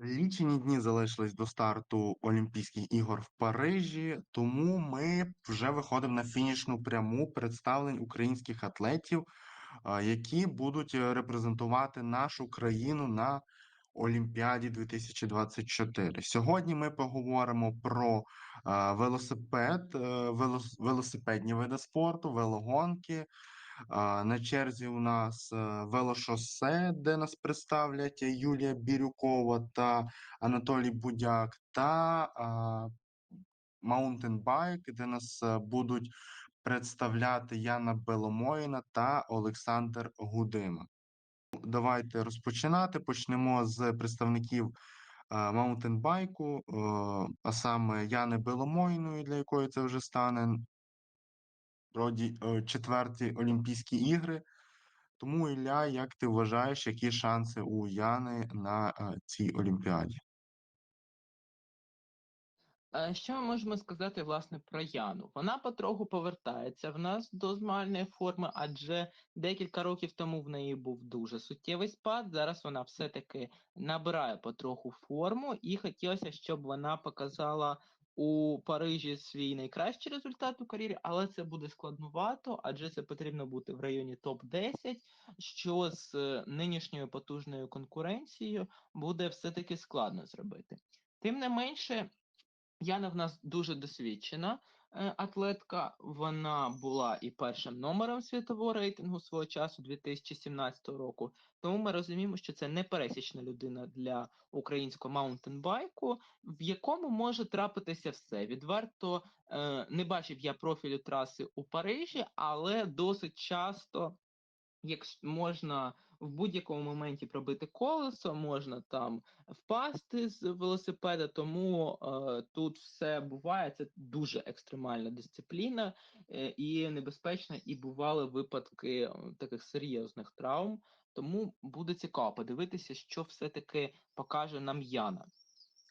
Лічені дні залишились до старту Олімпійських ігор в Парижі, тому ми вже виходимо на фінішну пряму представлень українських атлетів, які будуть е, репрезентувати нашу країну на Олімпіаді 2024. Сьогодні ми поговоримо про велосипед, е, велосипедні види спорту, велогонки. На черзі у нас е, велошосе, де нас представлять Юлія Бірюкова та Анатолій Будяк, та маунтенбайк, де нас е, будуть представляти Яна Беломоїна та Олександр Гудима. Давайте розпочинати. Почнемо з представників маунтенбайку, е, а саме Яни Беломоїної, для якої це вже стане четверті Олімпійські ігри. Тому, Ілля, як ти вважаєш, які шанси у Яни на цій Олімпіаді? Що ми можемо сказати власне про Яну? Вона потроху повертається в нас до змагальної форми, адже декілька років тому в неї був дуже суттєвий спад. Зараз вона все-таки набирає потроху форму, і хотілося, щоб вона показала у Парижі свій найкращий результат у кар'єрі, але це буде складнувато, адже це потрібно бути в районі топ-10, що з е, нинішньою потужною конкуренцією буде все-таки складно зробити. Тим не менше. Яна в нас дуже досвідчена атлетка. Вона була і першим номером світового рейтингу свого часу 2017 року. Тому ми розуміємо, що це не пересічна людина для українського маунтенбайку, в якому може трапитися все. Відверто е, не бачив я профілю траси у Парижі, але досить часто Якщо можна в будь-якому моменті пробити колесо, можна там впасти з велосипеда, тому е, тут все буває. Це дуже екстремальна дисципліна е, і небезпечна, і бували випадки е, таких серйозних травм. Тому буде цікаво подивитися, що все-таки покаже нам Яна.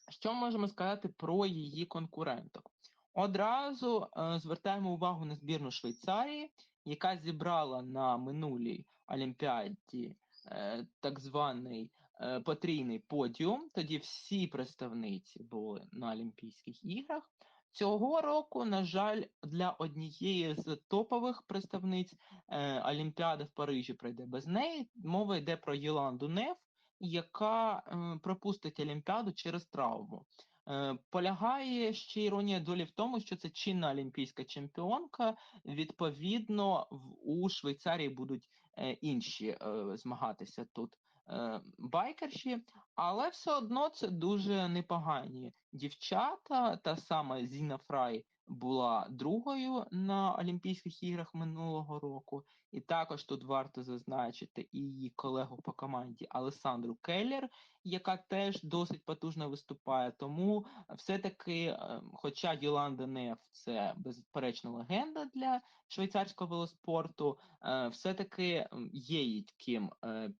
Що можемо сказати про її конкуренток? Одразу е, звертаємо увагу на збірну Швейцарії, яка зібрала на минулій Олімпіаді е, так званий е, потрійний подіум. Тоді всі представниці були на Олімпійських іграх. Цього року, на жаль, для однієї з топових представниць Олімпіада в Парижі пройде без неї. Мова йде про Єланду Неф, яка е, пропустить Олімпіаду через травму. Е, полягає ще іронія долі в тому, що це чинна олімпійська чемпіонка. Відповідно, у Швейцарії будуть е, інші змагатися тут байкерші, але все одно це дуже непогані дівчата. Та сама Зіна Фрай була другою на Олімпійських іграх минулого року, і також тут варто зазначити і її колегу по команді Алесандру Келлер, яка теж досить потужно виступає. Тому все-таки, е, хоча Йоланда Неф це безперечна легенда для швейцарського велоспорту, е, все-таки є їй ким е,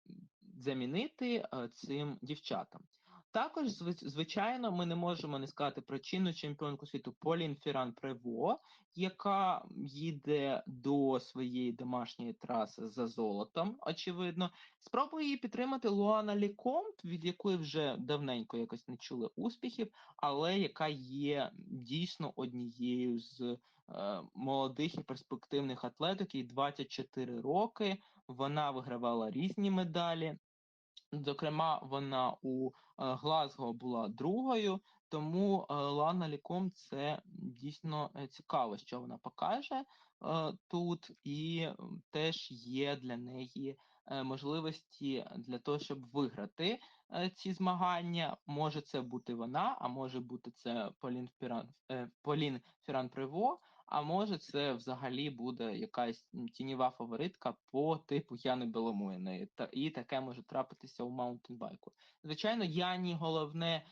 замінити цим дівчатам. Також, звичайно, ми не можемо не сказати про чинну чемпіонку світу Полін Фіран Прево, яка їде до своєї домашньої траси за золотом, очевидно. Спробує її підтримати Луана Лікомт, від якої вже давненько якось не чули успіхів, але яка є дійсно однією з е, молодих і перспективних атлеток, їй 24 роки. Вона вигравала різні медалі. Зокрема, вона у е, Глазго була другою, тому е, Лана Ліком це дійсно е, цікаво, що вона покаже тут, і теж є для неї можливості для того, щоб виграти ці змагання. Може це бути вона, а може бути це Полін Фіран, Полін Фіран Приво. А може, це взагалі буде якась тіньова фаворитка по типу Яни Беломоїної. Та і таке може трапитися у маунтинбайку. Звичайно, Яні головне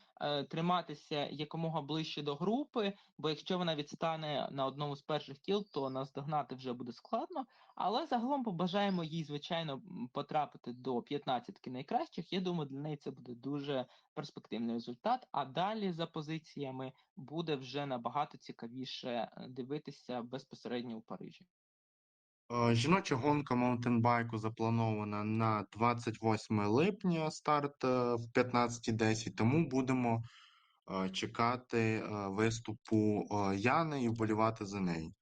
триматися якомога ближче до групи, бо якщо вона відстане на одному з перших кіл, то наздогнати вже буде складно. Але загалом побажаємо їй, звичайно, потрапити до 15 найкращих. Я думаю, для неї це буде дуже перспективний результат. А далі за позиціями буде вже набагато цікавіше е, дивитися безпосередньо у Парижі. Е, Жіноча гонка маунтенбайку запланована на 28 липня, старт е, в 15.10, тому будемо е, чекати виступу Яни і вболівати за неї.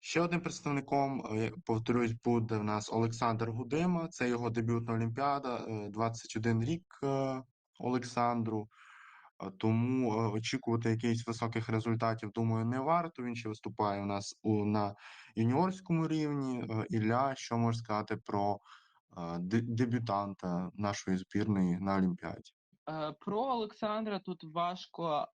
Ще одним представником, повторюсь, буде в нас Олександр Гудима. Це його дебютна Олімпіада, е, 21 рік Олександру. Тому е, очікувати якихось високих результатів, думаю, не варто. Він ще виступає у нас у, на юніорському рівні. Е, Ілля, що може сказати про е, дебютанта нашої збірної на Олімпіаді? Про Олександра тут важко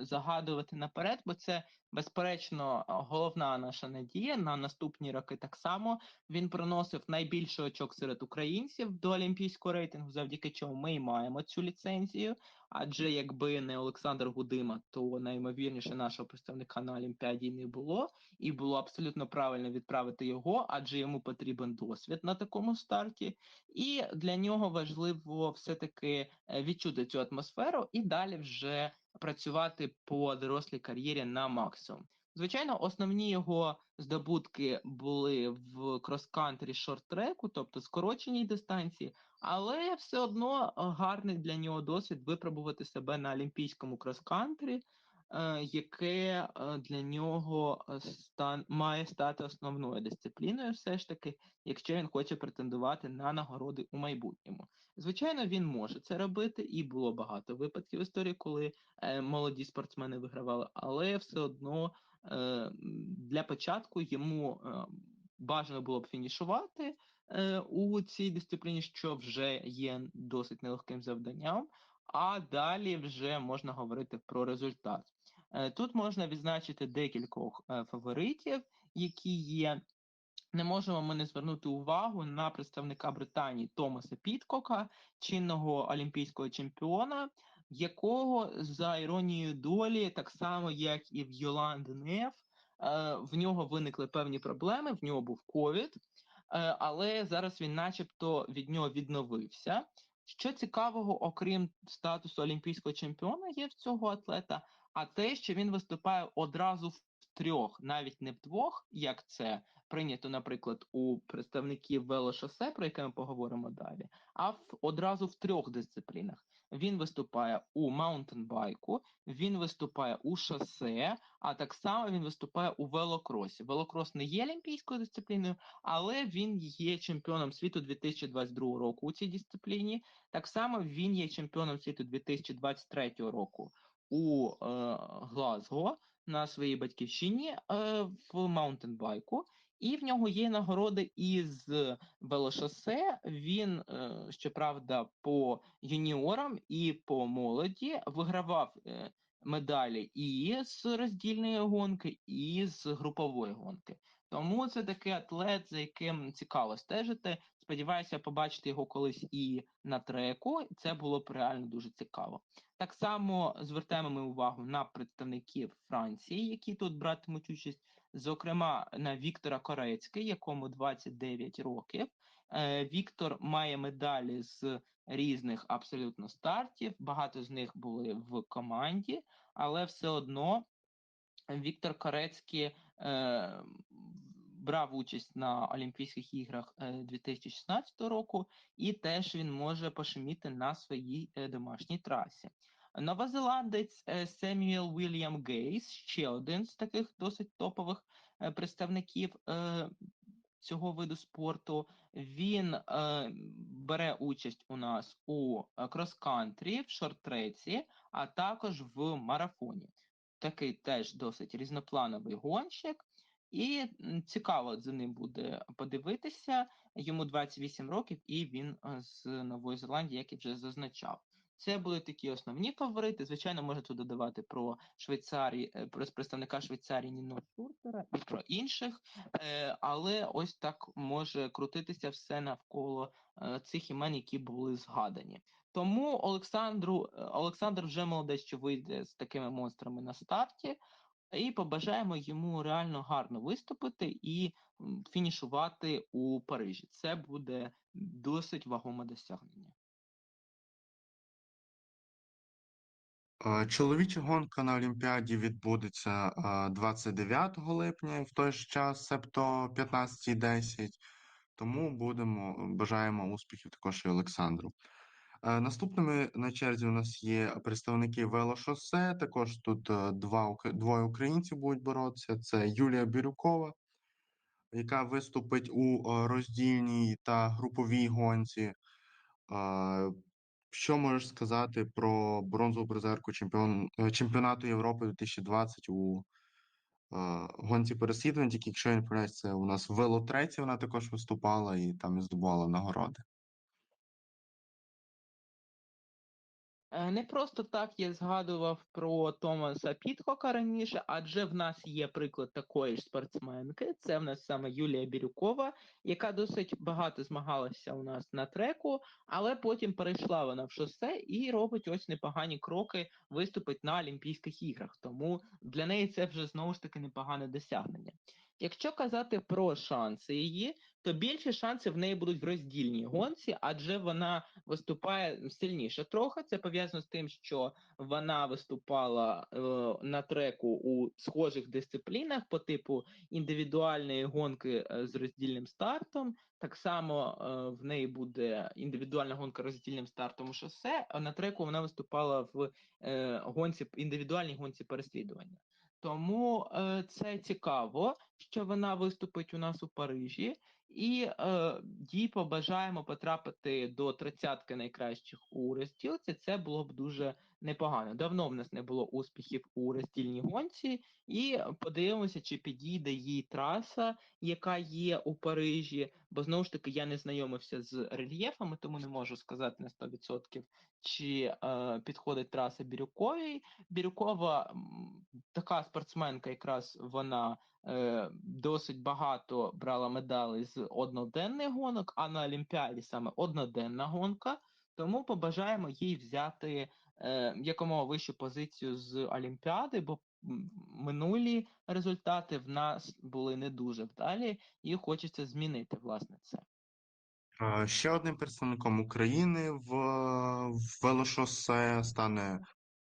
загадувати наперед, бо це безперечно головна наша надія. На наступні роки так само він приносив найбільше очок серед українців до олімпійського рейтингу, завдяки чому ми і маємо цю ліцензію. Адже якби не Олександр Гудима, то наймовірніше нашого представника на Олімпіаді не було, і було абсолютно правильно відправити його, адже йому потрібен досвід на такому старті. І для нього важливо все-таки е, відчути цю атмосферу і далі вже працювати по дорослій кар'єрі на максимум. Звичайно, основні його здобутки були в крос-кантрі шорт-треку, тобто скороченій дистанції, але все одно е, гарний для нього досвід випробувати себе на олімпійському крос-кантрі, яке е, для нього е, стан має стати основною дисципліною, все ж таки, якщо він хоче претендувати на нагороди у майбутньому. Звичайно, він може це робити, і було багато випадків в історії, коли е, молоді спортсмени вигравали, але все одно е, для початку йому е, бажано було б фінішувати е, у цій дисципліні, що вже є досить нелегким завданням. А далі вже можна говорити про результат. Е, Тут можна відзначити декількох е, фаворитів, які є. Не можемо ми не звернути увагу на представника Британії Томаса Піткока, чинного олімпійського чемпіона, якого за іронією долі, так само як і в Йоланди Неф, е, в нього виникли певні проблеми. В нього був ковід, але зараз він, начебто, від нього відновився. Що цікавого, окрім статусу олімпійського чемпіона, є в цього атлета, а те, що він виступає одразу в трьох, навіть не в двох, як це прийнято, наприклад, у представників велошосе, про яке ми поговоримо далі, а в одразу в трьох дисциплінах. Він виступає у маунтенбайку, він виступає у шосе, а так само він виступає у велокросі. Велокрос не є олімпійською дисципліною, але він є чемпіоном світу 2022 року у цій дисципліні. Так само він є чемпіоном світу 2023 року у е, Глазго на своїй батьківщині е, в маунтенбайку. І в нього є нагороди із велошосе. Він, е, щоправда, по юніорам і по молоді вигравав е, медалі і з роздільної гонки, і з групової гонки. Тому це такий атлет, за яким цікаво стежити. Сподіваюся, побачити його колись і на треку. Це було б реально дуже цікаво. Так само звертаємо ми увагу на представників Франції, які тут братимуть участь зокрема на Віктора Корецький, якому 29 років. Е, Віктор має медалі з різних абсолютно стартів. Багато з них були в команді, але все одно Віктор Корецький е, брав участь на Олімпійських іграх е, 2016 року, і теж він може пошуміти на своїй е, домашній трасі. Новозеландець е, Семюел Вільям Гейс, ще один з таких досить топових е, представників е, цього виду спорту. Він е, бере участь у нас у е, крос-кантрі, в шорт-треці, а також в марафоні. Такий теж досить різноплановий гонщик. І цікаво за ним буде подивитися. Йому 28 років, і він е, з Нової Зеландії, як я вже зазначав. Це були такі основні фаворити. Звичайно, можна тут додавати про Швейцарії, е, про представника Швейцарії Ніно Шуртера і про інших, е, але ось так може крутитися все навколо цих імен, які були згадані. Тому Олександру е, Олександр вже молодець, що вийде з такими монстрами на старті, і побажаємо йому реально гарно виступити і фінішувати у Парижі. Це буде досить вагоме досягнення. Е, Чоловіча гонка на Олімпіаді відбудеться е, 29 липня в той ж час, себто 15.10. Тому будемо бажаємо успіхів також і Олександру. Наступними на черзі у нас є представники велошосе. Також тут е, два двоє українців будуть боротися. Це Юлія Бірюкова, яка виступить у е, роздільній та груповій гонці. Що можеш сказати про бронзову призерку чемпіон, е, чемпіонату Європи 2020 у гонці переслідувань? Тільки якщо я не помиляюсь, це у нас велотреці вона також виступала і там і здобувала нагороди. Не просто так я згадував про Томаса Пітхока раніше, адже в нас є приклад такої ж спортсменки. Це в нас саме Юлія Бірюкова, яка досить багато змагалася у нас на треку, але потім перейшла вона в шосе і робить ось непогані кроки, виступить на Олімпійських іграх. Тому для неї це вже знову ж таки непогане досягнення. Якщо казати про шанси її, то більші шанси в неї будуть в роздільній гонці, адже вона виступає сильніше трохи. Це пов'язано з тим, що вона виступала е, на треку у схожих дисциплінах по типу індивідуальної гонки е, з роздільним стартом. Так само е, в неї буде індивідуальна гонка роздільним стартом у шосе, а на треку вона виступала в е, гонці індивідуальній гонці переслідування. Тому е, це цікаво, що вона виступить у нас у Парижі, і е, їй побажаємо потрапити до тридцятки найкращих у розділці. Це було б дуже непогано. Давно в нас не було успіхів у роздільній гонці, і подивимося, чи підійде їй траса, яка є у Парижі. Бо знову ж таки я не знайомився з рельєфами, тому не можу сказати на 100%, чи е, підходить траса Бірюковій. Бірюкова така спортсменка, якраз вона е, досить багато брала медалей з одноденних гонок, а на Олімпіаді саме одноденна гонка. Тому побажаємо їй взяти якомога вищу позицію з Олімпіади, бо минулі результати в нас були не дуже вдалі, і хочеться змінити власне це. Е, Ще одним представником України в, в велошосе стане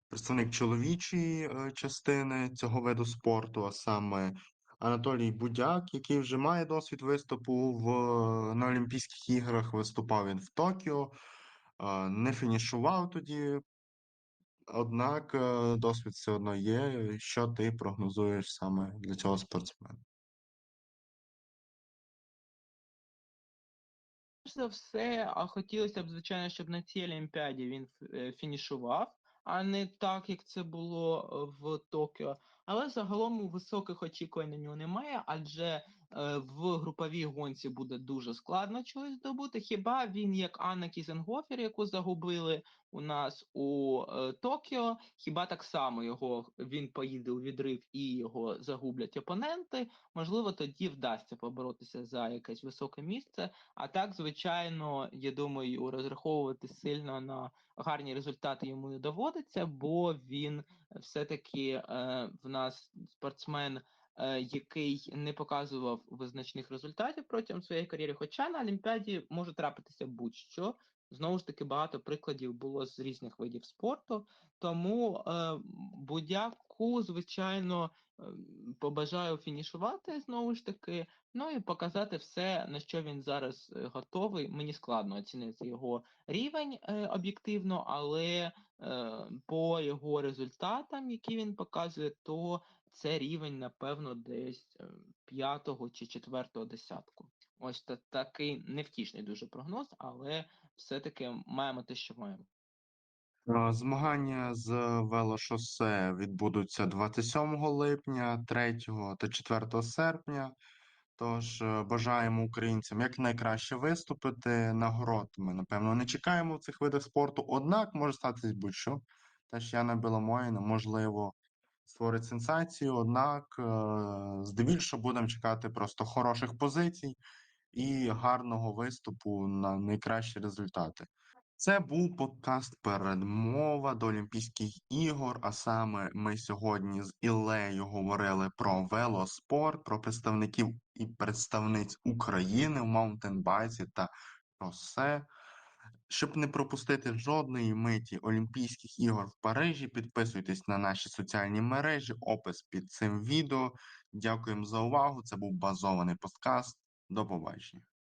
представник чоловічої е, частини цього виду спорту, а саме Анатолій Будяк, який вже має досвід виступу в, на Олімпійських іграх. Виступав він в Токіо, е, не фінішував тоді, однак е, досвід все одно є. Що ти прогнозуєш саме для цього спортсмена? За все, а хотілося б, звичайно, щоб на цій Олімпіаді він е, фінішував, а не так, як це було е, в Токіо. Але загалом високих очікувань на нього немає, адже в груповій гонці буде дуже складно чогось здобути. Хіба він, як Анна Кізенгофер, яку загубили у нас у е, Токіо, хіба так само його він поїде у відрив і його загублять опоненти? Можливо, тоді вдасться поборотися за якесь високе місце. А так, звичайно, я думаю, розраховувати сильно на гарні результати йому не доводиться, бо він все-таки е, в нас спортсмен, е, який не показував визначних результатів протягом своєї кар'єри. Хоча на Олімпіаді може трапитися будь-що. Знову ж таки, багато прикладів було з різних видів спорту. Тому е, будь-яку, звичайно, е, побажаю фінішувати знову ж таки. Ну і показати все, на що він зараз е, готовий. Мені складно оцінити його рівень е, об'єктивно, але е, по його результатам, які він показує, то це рівень, напевно, десь е, п'ятого чи четвертого десятку. Ось та, такий невтішний дуже прогноз, але все-таки маємо те, що маємо. Е, Змагання з велошосе відбудуться 27 липня, 3 та 4 серпня. Тож е, бажаємо українцям якнайкраще виступити. Нагород ми, напевно, не чекаємо в цих видах спорту, однак може статись будь-що. Теж Яна Біломоїна, можливо, створить сенсацію, однак е, здебільшого будемо чекати просто хороших позицій і гарного виступу на найкращі результати. Це був подкаст Передмова до Олімпійських ігор. А саме ми сьогодні з Ілею говорили про велоспорт, про представників і представниць України в маунтенбайці та шосе. Щоб не пропустити жодної миті Олімпійських ігор в Парижі, підписуйтесь на наші соціальні мережі, опис під цим відео. Дякуємо за увагу. Це був базований подкаст. До побачення.